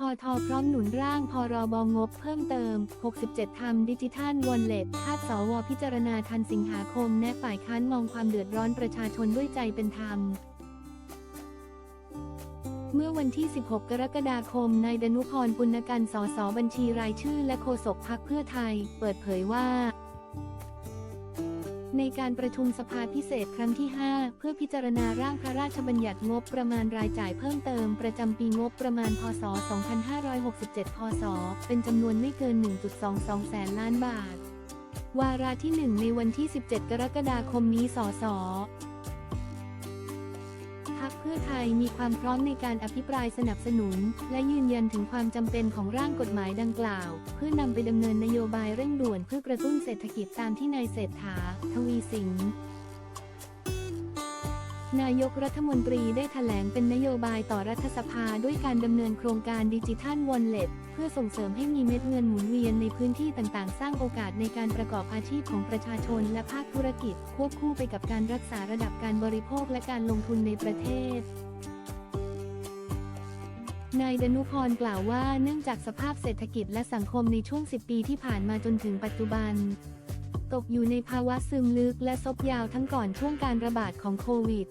คอทอพร้อมหนุนร่างพรบงบเพิ่มเติม 67ทำดิจิทัลวอลเล็ตคาดสวพิจารณาทันสิงหาคม แนะฝ่ายค้านมองความเดือดร้อนประชาชนด้วยใจเป็นธรรม เมื่อวันที่ 16 กรกฎาคม นายดนุพรปุณกันสสบัญชีรายชื่อและโฆษกพักเพื่อไทย เปิดเผยว่า ในการประชุมสภาพิเศษครั้งที่ 5 เพื่อพิจารณาร่างพระราชบัญญัติงบประมาณรายจ่ายเพิ่มเติมประจำปีงบประมาณ พศ 2567 พศ เป็นจำนวนไม่เกิน 1.22 แสนล้านบาท วาระที่ 1 ในวันที่ 17 กรกฎาคมนี้ สส พักเพื่อไทยมีความพร้อมในการอภิปรายสนับสนุน และยืนยันถึงความจำเป็นของร่างกฎหมายดังกล่าว เพื่อนำไปดำเนินนโยบายเร่งด่วนเพื่อกระตุ้นเศรษฐกิจตามที่นายเศรษฐา ทวีสิน นายกรัฐมนตรีได้แถลงเป็นนโยบายต่อรัฐสภาด้วยการดำเนินโครงการดิจิทัลวอลเล็ตเพื่อส่งเสริมให้มีเม็ดเงินหมุนเวียนในพื้นที่ต่างๆ สร้างโอกาสในการประกอบอาชีพของประชาชนและภาคธุรกิจ ควบคู่ไปกับการรักษาระดับการบริโภคและการลงทุนในประเทศนายดนุพรกล่าวว่าเนื่องจากสภาพเศรษฐกิจและสังคมในช่วง 10 ปีที่ผ่านมาจนถึงปัจจุบัน ตกอยู่ในภาวะซึมลึกและซบยาวทั้งก่อนช่วงการระบาดของโควิด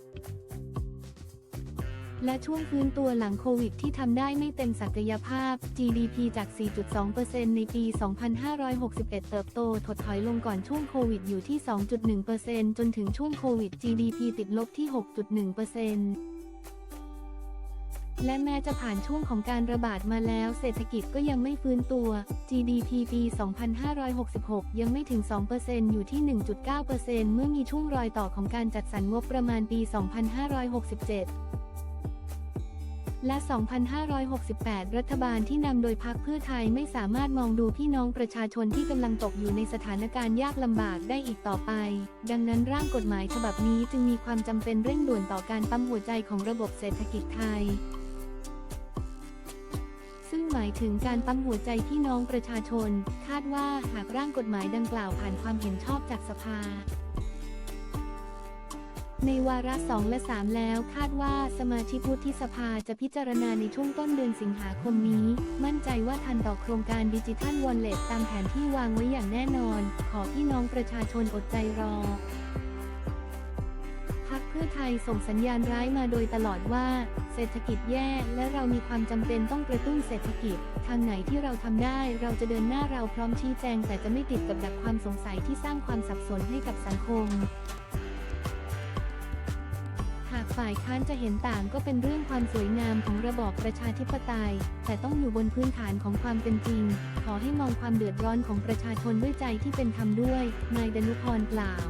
และช่วงฟื้นตัวหลังโควิดที่ทำได้ไม่เต็มศักยภาพ GDP จาก 4.2%ในปี 2561 เติบโตถดถอยลงก่อนช่วงโควิดอยู่ที่ 2.1%จนถึงช่วงโควิด GDP ติดลบที่ 6.1% และแม้จะผ่านช่วงของการระบาดมาแล้วเศรษฐกิจก็ยังไม่ฟื้นตัว GDP ปี 2566 ยังไม่ถึง 2%อยู่ที่ 1.9%เมื่อมีช่วงรอยต่อของการจัดสรรงบประมาณปี 2567และ 2568 รัฐบาลที่นำโดยพรรคเพื่อไทยไม่สามารถมองดูพี่น้องประชาชนที่กำลังตกอยู่ในสถานการณ์ยากลำบากได้อีกต่อไป ดังนั้นร่างกฎหมายฉบับนี้จึงมีความจำเป็นเร่งด่วนต่อการปั๊มหัวใจของระบบเศรษฐกิจไทยายถึงการปั๊มหัวใจพี่น้องประชาชน คาดว่าหากร่างกฎหมายดังกล่าวผ่านความเห็นชอบจากสภา ในวาระ2และ 3 แล้วคาดว่าสมาชิกวุฒิสภาจะพิจารณาในช่วงต้นเดือนสิงหาคมนี้ มั่นใจว่าทันต่อโครงการดิจิทัลวอลเล็ตตามแผนที่วางไว้อย่างแน่นอน ขอพี่น้องประชาชนอดใจรอพักเพื่อไทยส่งสัญญาณร้ายมาโดยตลอดว่า เศรษฐกิจแย่และเรามีความจำเป็นต้องกระตุ้นเศรษฐกิจ ทางไหนที่เราทำได้เราจะเดินหน้าเราพร้อมชี้แจง แต่จะไม่ติดกับดักความสงสัยที่สร้างความสับสนให้กับสังคม หากฝ่ายค้านจะเห็นต่างก็เป็นเรื่องความสวยงามของระบอบประชาธิปไตย แต่ต้องอยู่บนพื้นฐานของความเป็นจริง ขอให้มองความเดือดร้อนของประชาชนด้วยใจที่เป็นธรรมด้วยนายดนุพรกล่าว